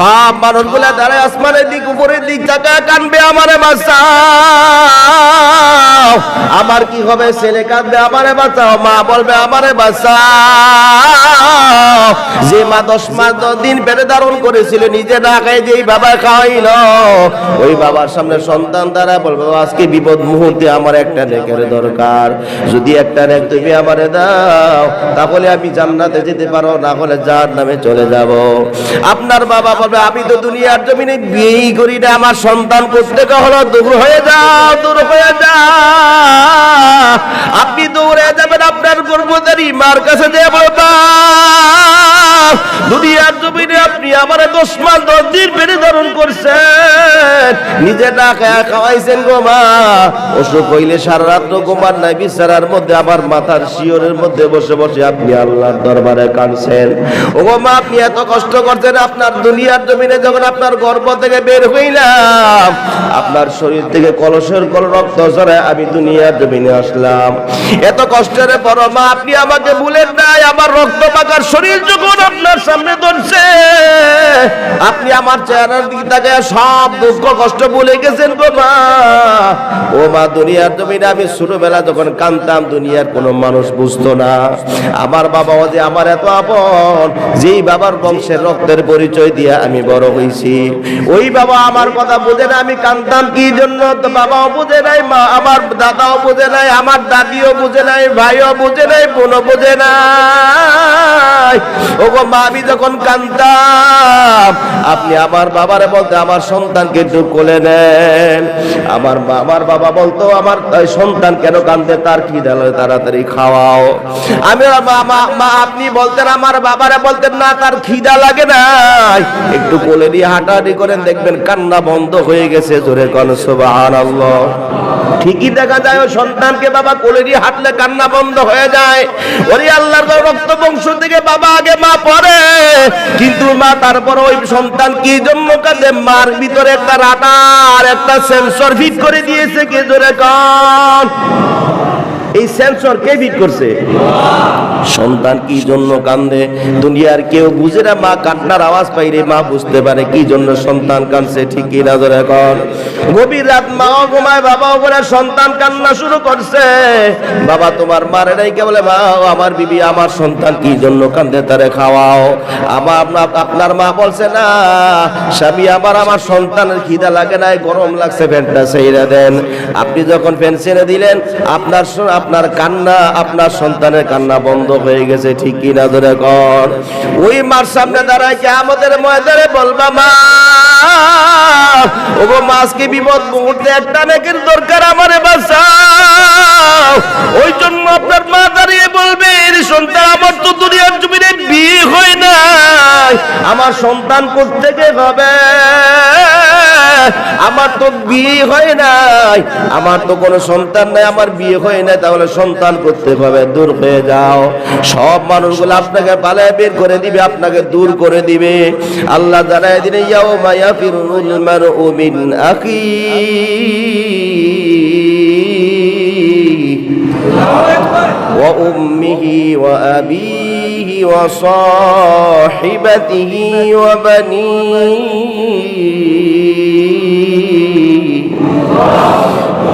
সব মানুষগুলা দাঁড়ায় আসমানের দিক, উপরের দিক তাকায় কানবে আমারে বাঁচাও। আমার কি হবে? ছেলে কাঁদবে, আমারে বাঁচাও। মা বলবে, আমারে বাঁচাও। যে মা দশ মাস দশ দিন পেটে ধারণ করেছিল, নিজে না খায় যেই বাবা খাওয়াইল। ওই বাবার সামনে সন্তান দ্বারা বলবে আজকে বিপদ মুহূর্তে আমার একটা নেকের দরকার। যদি একটা নেক তুমি আমারে দাও, তাহলে আমি জান্নাতে যেতে পারো, না হলে যার নামে চলে যাব। আপনার বাবা বলবে, আমি তো দুনিয়ার জমিনে বিয়েই করি না, আমার সন্তান কোথেকে হলো? দূর হয়ে যাও, দূর হয়ে যাও। আপনি দৌড়ে যাবেন আপনার গর্ভধারী মার কাছে বলবা, দুনিয়ার জমিনে আপনি আমার ধারণ করছেন। নিজে খায়া খাওয়াইছেন গো মা। অসুখ হইলে সারা রাত্র ঘুমান নাই, বিছানার মধ্যে, আমার মাথার শিওরের মধ্যে বসে বসে আপনি আল্লাহর দরবারে কাঁদছেন। ও মা, আপনি এত কষ্ট করছেন, আপনার দুনিয়ার জমিনে যখন আপনার গর্ভ থেকে বের হইলাম, আপনার শরীর থেকে কলসের কল রক্ত ঝরে, আমি দুনিয়ার জমিনে আসলাম। এত কষ্টের পর, মা, আপনি আমাকে ভুলেন নাই, আমার রক্ত পাকার শরীর যখন আপনার সামনে ধরছে, আপনি আমার চেহারার দিকে তাকে সব দুঃখ কষ্ট ভুলে গেছেন গো মা। ও মা, দুনিয়ার জমিনে আমি ছোটবেলা যখন কানতাম দুনিয়ার কোনো মানুষ বুঝতো না। আমার বাবা যে আমার এত আপন, যেই বাবার বংশের রক্তের পরিচয় দিয়ে আমি বড় হইছি। ওই বাবা আমার কথা বুঝে না আমি কানতাম কি জন্য? তো বাবাও বুঝে নাই, মা আমার দাদাও বুঝে নাই, আমার দাদিও বুঝে নাই, ভাইও বুঝে নাই, বোনও বুঝে নাই। ও গো মা, আমি যখন কানতাম আপনি আমার বাবারে বলতে আমার সন্তানকে একটু কোলে নেন। আমার আমার বাবা বলতো, আমার সন্তান কেন কান্দে তার কি দিল তাড়াতাড়ি খাওয়াও। আমি মা- আপনি বলতেন, আমার বাবারে বলতেন, না, তার খিদা লাগে নাই। একটু কোলে দিয়ে হাঁটাহাঁটি করেন, দেখবেন কান্না বন্ধ হয়ে গেছে, জোরে ঠিকই দেখা যায়, ও সন্তানকে বাবা কোলে দিয়ে হাঁটলে কান্না বন্ধ হয়ে যায়। ওরে আল্লাহর রক্ত বংশ থেকে বাবা আগে মা পড়ে, কিন্তু মা তারপর ওই সন্তান কি জন্য কাঁদে? মার ভিতরে একটা রাডার, একটা সেন্সর ফিট করে দিয়েছে কে? জোরে কন। এই সেন্সর কে ফিট করছে? সন্তান কি জন্য কান্দে? দুনিয়ার কেউ বুঝে না, মা কান্নার আওয়াজ পাইলে মা বুঝতে পারে কি জন্য সন্তান কানছে ঠিকই কি না ধরে এখন গভীর রাত মাও ঘুমায়, বাবাও বলে, সন্তান কান্না শুরু করছে। বাবা, তোমার মারে নাই? কে বলে মা আমার বিবি, আমার সন্তান কি জন্য কান্দে তারে খাওয়াও? আমার আপনা- আপনার মা বলছে, না, স্বামী, আমার আমার সন্তানের খিদা লাগে নাই, গরম লাগছে, ফ্যানটা ছেড়ে দেন। আপনি যখন ফ্যান ছেড়ে দিলেন, আপনার আপনার কান্না, আপনার সন্তানের কান্না বন্ধ হয়ে গেছে, ঠিক কি না ধরে কর। ওই মার সামনে দাঁড়ায় কি আমাদের বলবা, মা বিপদ মুহূর্তে একটা নাকের দরকার আমারে ওই জন্য আপনার মা দাঁড়িয়ে বলবে সন্তান আমার তো দুনিয়ার জমিনে বিয়ে হয় নাই। আমার সন্তান কোথেকে হবে আমার তো বিয়ে হয় নাই আমার তো কোনো সন্তান নাই আমার বিয়ে হয় নাই তাহলে সন্তান করতে হবে দূর হয়ে যাও সব মানুষগুলো আপনাকে পালায় বের করে দিবে আপনাকে দূর করে দিবে আল্লাহ জানায় দিনে ইয়াও মায়া ফিরুল মারউ মিন আখি وأمه وأبيه وصاحبته وبنيه.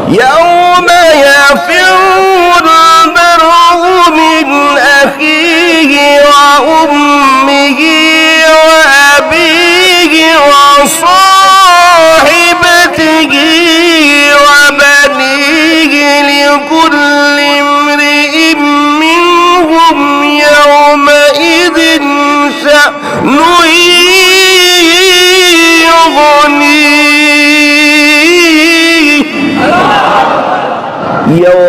يوم يفر المرء من أخيه وأمه وأبيه وصاحبته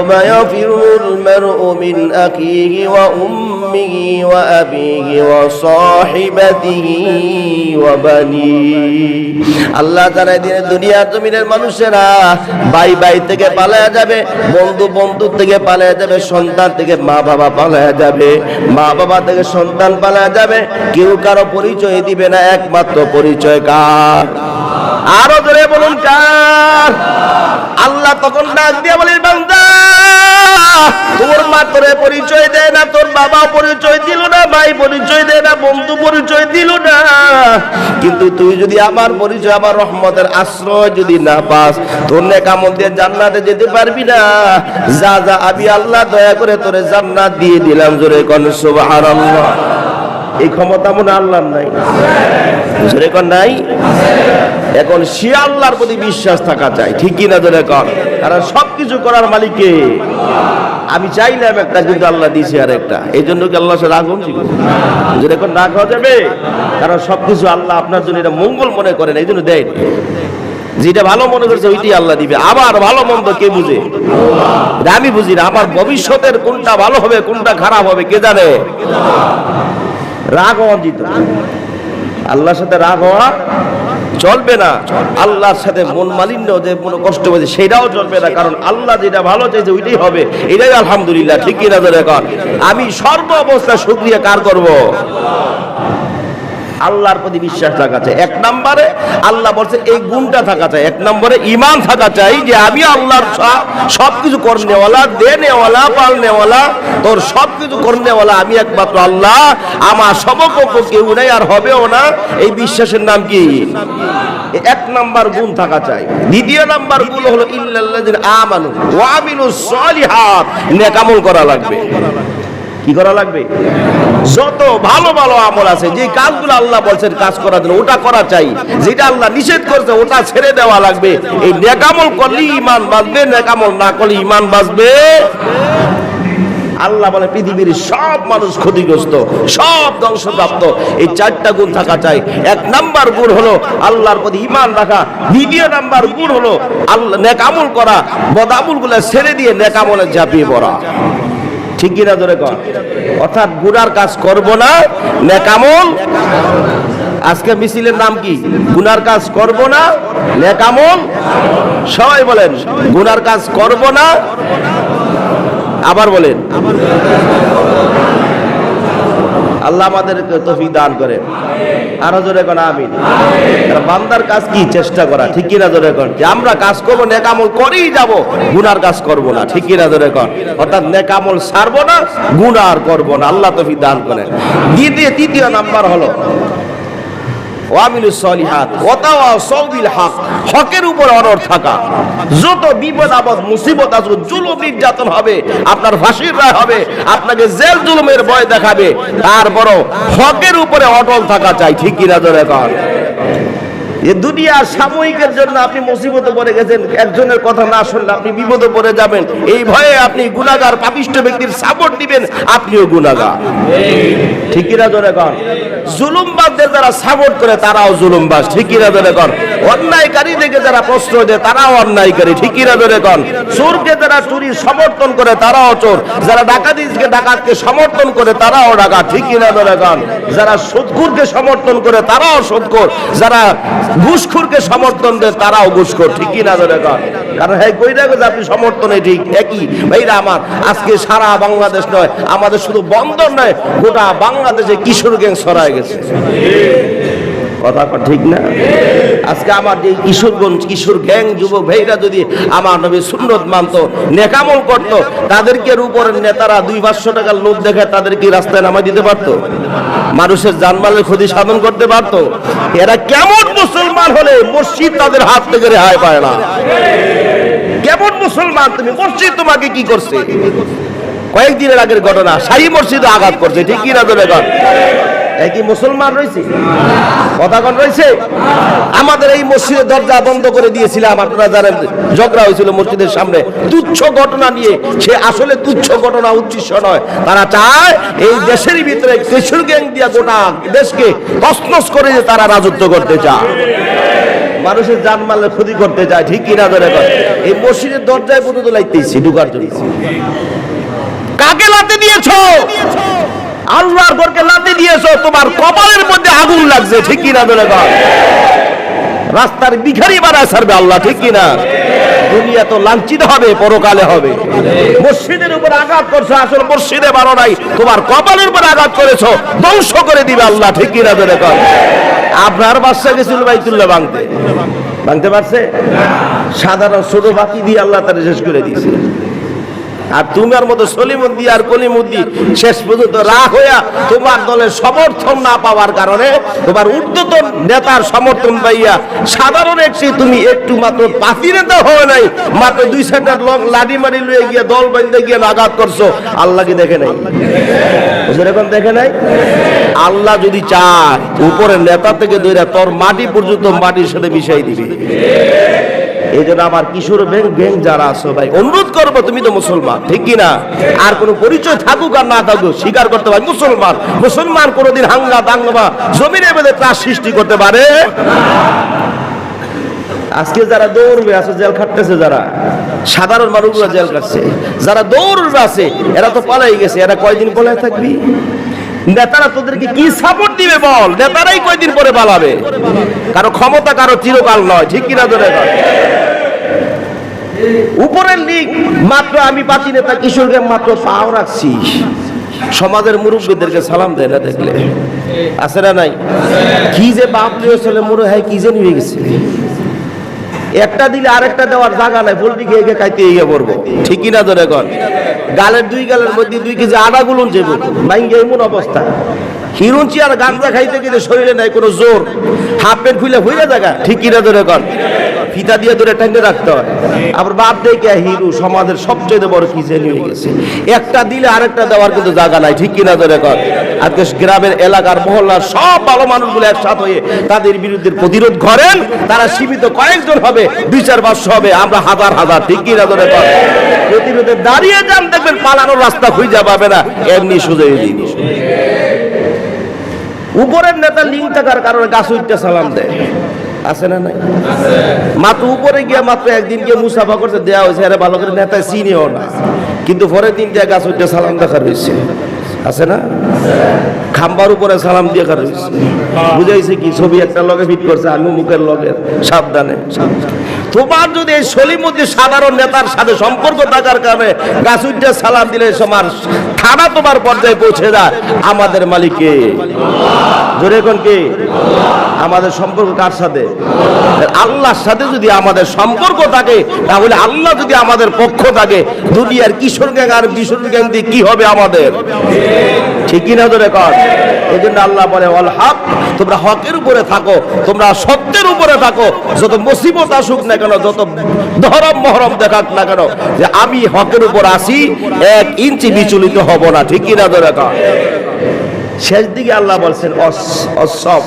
يوم يفر المرء من أخيه وأمه وأبيه وصاحبته وبنيه আল্লাহ তারা দিনে দুনিয়ার জমিনের মানুষেরা ভাই ভাই থেকে পালায়া যাবে বন্ধু বন্ধু থেকে পালায়া যাবে সন্তান থেকে মা বাবা পালায়া যাবে মা বাবা থেকে সন্তান পালায়া যাবে কেউ কারো পরিচয় দিবে না একমাত্র পরিচয় কার আরও ধরে বলুন, কার? আল্লাহ তখন ডাক দিয়ে বলে তোর মা তোরে পরিচয় দেয় না, তোর বাবা পরিচয় দিল না, ভাই পরিচয় দেয় না, বন্ধু পরিচয় দিল না। কিন্তু তুই যদি আমার পরিচয়, আমার রহমতের আশ্রয় যদি না পাস, তোর নেকামল দিয়ে জান্নাতে যেতে পারবি না। যা যা, আমি আল্লাহ দয়া করে তোরে জান্নাত দিয়ে দিলাম, জোরে কোন, সুবহানাল্লাহ। এই ক্ষমতা মনে আল্লাহর নাই। জোরে কোন, নাই? এখন সে আল্লাহর প্রতি বিশ্বাস থাকা চাই। ঠিক কি না জোরে কর কারণ সবকিছু করার মালিককে আমি চাইলাম একটা, কিন্তু আল্লাহ দিয়েছে আর একটা এই জন্য কি আল্লাহ সে রাগ হচ্ছি যদি এখন রাগ হওয়া যাবে, কারণ সবকিছু আল্লাহ আপনার জন্য এটা মঙ্গল মনে করেন, এই জন্য দেয় যেটা ভালো মনে করছে, ওইটাই আল্লাহ দিবে। আবার ভালো মন্দ কে বুঝে? আমি বুঝি না, আমার ভবিষ্যতের কোনটা ভালো হবে, কোনটা খারাপ হবে, কে জানে? রাগ অঞ্জিত জিত আল্লাহর সাথে রাগ হওয়া চলবে না। আল্লাহর সাথে মন মালিন্য যে মন কষ্ট হয়েছে, সেটাও চলবে না। কারণ আল্লাহ যেটা ভালো চাইছে, ওইটাই হবে। এটাই আলহামদুলিল্লাহ, ঠিকই কিনা ধরে আমি সর্ব অবস্থায় শুক্রিয়া কার করব? আল্লাহর প্রতি বিশ্বাস থাকা চাই। এক নম্বরে আল্লাহ বলছে, এই গুণটা থাকা চাই। এক নম্বরে ইমান থাকা চাই যে আমি আল্লাহর সব কিছু করনেওয়ালা দেনেওয়ালা, পালনেওয়ালা, তোর সব কিছু করনেওয়ালা আমি একমাত্র আল্লাহ, আমার সমকক্ষ কেউ নাই আর হবেও না। এই বিশ্বাসের নাম কি? এক নাম্বার গুণ থাকা চাই। দ্বিতীয় নাম্বার গুণ হলো, ইল্লাল্লাযিনা আমানু ওয়া আমিলুস সলিহাত। নেকামল করা লাগবে। কি করা লাগবে? যত ভালো ভালো আমল আছে যে কাজগুলো আল্লাহ বলছেন কাজ করার জন্য, ওটা করা চাই। যেটা আল্লাহ নিষেধ করছে, ওটা ছেড়ে দেওয়া লাগবে। এই নেকামল করলে ইমান বাঁচবে, নেকামল না করলে ইমান বাঁচবে। আল্লাহ বলে, পৃথিবীর সব মানুষ ক্ষতিগ্রস্ত, সব ধ্বংসপ্রাপ্ত। এই চারটা গুণ থাকা চাই। এক নাম্বার গুণ হলো আল্লাহর প্রতি ইমান রাখা। দ্বিতীয় নাম্বার গুণ হলো আল্লাহ নেকামল করা। বদামুলগুলা ছেড়ে দিয়ে নেকামলে ঝাঁপিয়ে পড়া। ঠিক কিনা ধরে কর। অর্থাৎ গুনার কাজ করব না, নেকামল। আজকে মিছিলের নাম কি? গুনার কাজ করব না, নেকামল। সবাই বলেন, গুনার কাজ করব না, আবার বলেন। আল্লাহ আমাদেরকে তফি দান করে। আরও জোরে কোন, আমিন। বান্দার কাজ কি? চেষ্টা করা। ঠিকই কিনা জোরে কোন? যে আমরা কাজ করব, নেকামল করেই যাব। গুনার কাজ করব না। ঠিকই কিনা জোরে কোন? অর্থাৎ নেকামল সারবো না, গুনার করব না। আল্লাহ তফি দান করে দ্বিতীয় তৃতীয় নাম্বার হলো ওয়ামিলু সলিহাত ওয়াতাওয়া সৌবিল হক হকের থাকা। যত বিপদ, আপদ, মুসিবত জুলুম নির্যাতন হবে, আপনার রায় হবে, আপনাকে জেল জুলুমের ভয় দেখাবে। তারপরও হকের উপরে অটল থাকা চাই, ঠিক কিনা ধরে এ দুনিয়ার সাময়িকের জন্য আপনি মুসিবতে পড়ে গেছেন। একজনের কথা না শুনলে আপনি বিপদে পড়ে যাবেন। এই ভয়ে আপনি গুণাগার পাপিষ্ট ব্যক্তির সাপোর্ট দিবেন, আপনিও গুণাগার কিনা ধরে কর জুলুমবাজদের যারা সাপোর্ট করে, তারাও জুলুমবাস কিনা ধরে কর অন্যায়কারী থেকে যারা প্রশ্রয় দেয়, তারাও অন্যায়কারী, ঠিকই না ধরে কর চোরকে যারা চুরি সমর্থন করে, তারাও চোর। যারা ডাকাতিকে ডাকাতকে সমর্থন করে, তারাও ডাকাত, ঠিকই না ধরে কর যারা সুদখুরকে সমর্থন করে, তারাও সুদখোর যারা ঘুষখোরকে সমর্থন দেয়, তারাও ঘুষখোর, ঠিকই না ধরে কর কারণ হ্যাঁ কই দেখো যে আপনি সমর্থনে ঠিক, একই। ভাইরা আমার, আজকে সারা বাংলাদেশ নয়, আমাদের শুধু বন্দর নয়, গোটা বাংলাদেশে কিশোর গ্যাং ছড়ায় গেছে। কথা কন ঠিক না? আজকে আমার যে কিশোরগঞ্জ, কিশোর গ্যাং যুবক ভাইরা যদি আমার নবী সুন্নত মানত, নেকামল করত, তাদেরকে উপরের নেতারা দুই পাঁচশো টাকার লোভ দেখে তাদেরকে রাস্তায় নামাই দিতে পারতো? মানুষের জানমালের ক্ষতি সাধন করতে পারতো? এরা কেমন মুসলমান হলে মসজিদ তাদের হাত থেকে রেহাই পায় না? কেমন মুসলমান তুমি? মসজিদ তোমাকে কি করছে? কয়েকদিনের আগের ঘটনা সাহি মসজিদে আঘাত করছে, ঠিক কি না কি মুসলমান রয়েছে? কথাগণ রয়েছে? আমাদের এই মসজিদের দরজা বন্ধ করে দিয়েছিলাম আপনারা জানেন ঝগড়া হয়েছিল মসজিদের সামনে। তুচ্ছ ঘটনা নিয়ে সে আসলে তুচ্ছ ঘটনা উদ্দেশ্য নয়। তারা চায় এই দেশের ভিতরে কিশোর গ্যাং দিয়া গোটা দেশকে তসনস করে যে তারা রাজত্ব করতে চায়। মানুষের জানমালের ক্ষতি করতে চায়, ঠিক কিনা ধরে করে এই মসজিদের দরজায় পর্যন্ত লাইতেছি ঢুকার জন্য। কাকে লাতে দিয়েছ? আল্লাহর ঘরকে লাতে দিয়েছ, তোমার কপালের মধ্যে আগুন লাগছে, ঠিক কিনা কর রাস্তার ভিখারি বানায় ছাড়বে আল্লাহ, ঠিক কিনা? দুনিয়া তো লাঞ্ছিত হবে, পরকালে হবে। মসজিদের উপর আঘাত করছ, আসলে মসজিদে বারো নাই, তোমার কপালের উপর আঘাত করেছ, ধ্বংস করে দিবে আল্লাহ, ঠিক কিনা ধরে কর আপনার বাচ্চা গেছিল বাইতুল্লাহ ভাঙতে। ভাঙতে পারছে? সাধারণ ছোট বাকি দিয়ে আল্লাহ তারা শেষ করে দিয়েছে। আর তোমার মতো সলিমুদ্দি আর কলিমুদ্দি শেষ পর্যন্ত রাগ হইয়া তোমার দলের সমর্থন না পাওয়ার কারণে তোমার ঊর্ধ্বতন নেতার সমর্থন পাইয়া সাধারণ একটি তুমি একটু মাত্র পাতি নেতা হবে নাই। মাত্র দুই সেন্টার লং লাডি মারি লুয়ে গিয়ে দল বান্ধে গিয়ে আঘাত করছ। আল্লাহ কি দেখে নাই? এখন দেখে নাই? আল্লাহ যদি চায়, উপরের নেতা থেকে দইরা তোর মাটি পর্যন্ত মাটির সাথে মিশাই দিবে। এই জন্য আমার কিশোর ব্যাংক যারা আছো ভাই, অনুরোধ করব তুমি তো মুসলমান, ঠিক কি না আর কোনো পরিচয় থাকুক আর না থাকুক, স্বীকার করতে পারে, মুসলমান। মুসলমান কোনোদিন হাঙ্গা দাঙ্গা জমিনে বেঁধে ত্রাস সৃষ্টি করতে পারে? আজকে যারা দৌড়বে আছে জেল খাটতেছে যারা, সাধারণ মানুষগুলো জেল কাটছে যারা দৌড়বে আছে, এরা তো পালাই গেছে, এরা কয়দিন পলায় থাকবি? নেতারা তোদেরকে কি সাপোর্ট দিবে বল? নেতারাই কয়দিন পরে পালাবে? কারও ক্ষমতা, কারও চিরকাল নয়, ঠিক কিনা ধরে উপরের লিগ, মাত্র আমি পাতি নেতা কিশোরকে মাত্র পাও রাখছি। সমাজের মুরব্বীদেরকে সালাম দেয় না দেখলে। আছে না নাই? কি যে বাপ চলে মুরো হ্যাঁ কি যে নিয়ে গেছে? একটা দিলে আরেকটা দেওয়ার জায়গা নাই পোল্ট্রি খেয়ে খেয়ে খাইতে গিয়ে পড়ব। ঠিকই না ধরে কর। গালের দুই গালের মধ্যে দুই কেজি আদা গুলুন যাব ভাঙ্গে এমন অবস্থা। হিরুঞ্চি আর গাঞ্জা খাইতে গেলে শরীরে নাই, কোনো জোর। হাফ পেট খুলে হইলে জায়গা ঠিকই না ধরে কর। ফিতা দিয়ে ধরে টাইনে রাখতে হয়। আবার বাপ দেখে হিরু, সমাজের সবচেয়ে বড় কি জেনে হয়ে গেছে। একটা দিলে আরেকটা দেওয়ার কিন্তু জায়গা নাই ঠিক কিনা ধরে কর। আজকে গ্রামের এলাকার মহল্লার সব ভালো মানুষগুলো একসাথে হয়ে তাদের বিরুদ্ধে প্রতিরোধ করেন তারা সীমিত কয়েকজন হবে, দুই চার পাঁচশো হবে, আমরা হাজার হাজার ঠিক কিনা ধরে কর। প্রতিরোধে দাঁড়িয়ে যান, দেখবেন পালানোর রাস্তা খুঁজে পাবে না, এমনি সুযোগ দিন উপরের নেতা লিঙ্ক থাকার কারণে গাছ উঠতে সালাম দেয়। আছে না নাই? মাত্র উপরে গিয়ে মাত্র একদিন গিয়ে মুসাফা করতে দেওয়া হয়েছে, আরে ভালো করে নেতা চিনিও না। কিন্তু পরের দিন দিয়ে গাছ উঠতে সালাম দেখার হয়েছে। আছে না? খাম্বার উপরে সালাম দিয়ে কার বুঝাইছে কি, ছবি একটা লগে ফিট করছে আমি মুখের লগে সাবধানে সাবধানে। তোমার যদি এই সলিমুদ্দিন সাধারণ নেতার সাথে সম্পর্ক থাকার কারণে গাছুজ্জা সালাম দিলে তোমার থানা তোমার পর্যায়ে পৌঁছে যায়। আমাদের মালিককে জোরে কোন কে? আমাদের সম্পর্ক কার সাথে? আল্লাহর সাথে যদি আমাদের সম্পর্ক থাকে, তাহলে আল্লাহ যদি আমাদের পক্ষ থাকে, দুনিয়ার কিশোর গ্যাং আর কিশোর গ্যাং দিয়ে কি হবে আমাদের? ঠিকই না ধরে কর এই জন্য আল্লাহ বলে অল হক, তোমরা হকের উপরে থাকো, তোমরা সত্যের উপরে থাকো, যত মুসিবত আসুক না কেন, যত ধরম মহরম দেখাক না কেন, যে আমি হকের উপর আসি এক ইঞ্চি বিচলিত হব না। ঠিকই না ধরে শেষ দিকে আল্লাহ বলছেন অস- অসব।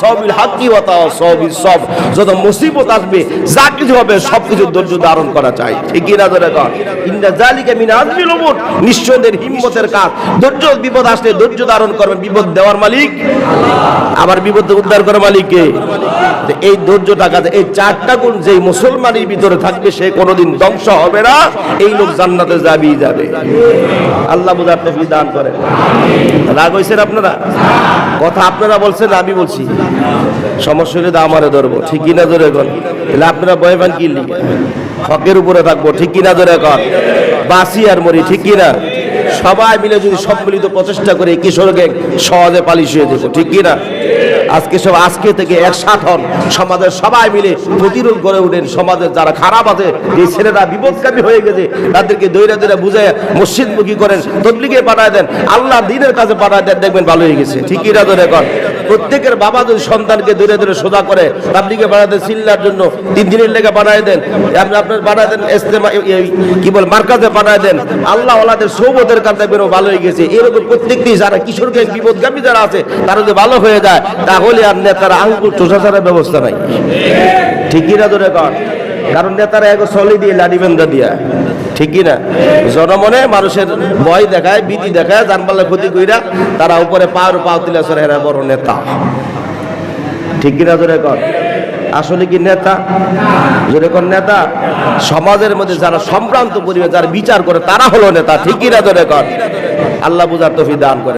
সবিল সবিল সব। মুসিবত আসবে, যা কিছু হবে ধৈর্য ধারণ করা চাই। জালিকা হিম্মতের কাজ। ধৈর্য, বিপদ আসলে ধৈর্য ধারণ বিপদ দেওয়ার মালিক? আবার বিপদ উদ্ধার করার মালিক কে? তো এই ধৈর্যটা এই চারটা গুণ যেই মুসলমানের ভিতরে থাকবে, সে কোনোদিন ধ্বংস হবে না। এই লোক জান্নাতে যাবেই যাবে। আল্লাহ বুঝার দান করেন। রাগ আপনারা? কথা আপনারা বলছেন, আমি বলছি। সমস্যা হলে আমারে ধরবো। ঠিক কিনা ধরে এখন তাহলে আপনারা বয় পান কি হকের উপরে থাকব। ঠিক কিনা ধরে এখন বাসি আর মরি, ঠিক কিনা সবাই মিলে যদি সম্মিলিত প্রচেষ্টা করে কিশোরকে সহজে পালিশ হয়ে দেবো ঠিক কিনা আজকে সব আজকে থেকে একসাথ হন, সমাজের সবাই মিলে প্রতিরোধ গড়ে উঠেন সমাজের যারা খারাপ আছে, যে ছেলেরা বিপদকামী হয়ে গেছে, তাদেরকে দৈরা দৈরা বুঝে মসজিদমুখী করেন, তবলিগে পাঠায় দেন, আল্লাহ দিনের কাছে পাঠায় দেন, দেখবেন ভালো হয়ে গেছে ঠিকই না ধরে কর প্রত্যেকের বাবা যদি সন্তানকে দূরে দূরে সোজা করে তাবলিগে দেন চিল্লার জন্য তিন দিনের লেগে পাঠায় দেন, আপনি আপনার পাঠায় দেন ইস্তেমা কি বল, মার্কাজে পাঠায় দেন, আল্লাহ ওলাদের সৌবতের কাছে ও ভালো হয়ে গেছে। এরকম প্রত্যেকটি যারা কিশোরকে বিপদগামী যারা আছে, তারা যদি ভালো হয়ে যায়, তাহলে আর নেতারা আঙ্গুল চোষা ছাড়ার ব্যবস্থা নাই। ঠিকই না ধরে কর কারণ নেতারা এক চলে দিয়ে লাডি বেন্দা দিয়া। ঠিকই না? জনমনে মানুষের ভয় দেখায়, ভীতি দেখায় জানবালে ক্ষতি কইরা তারা উপরে পাওয়ার পাও তুলে সরে এরা বড় নেতা। ঠিক কিনা ধরে কর? আসলে কি নেতা? জোরে কর নেতা। সমাজের মধ্যে যারা সম্ভ্রান্ত পরিবেশ, যারা বিচার করে, তারা হলো নেতা। ঠিক কিনা ধরে কর? আল্লাহ বুঝার তফি দান করে।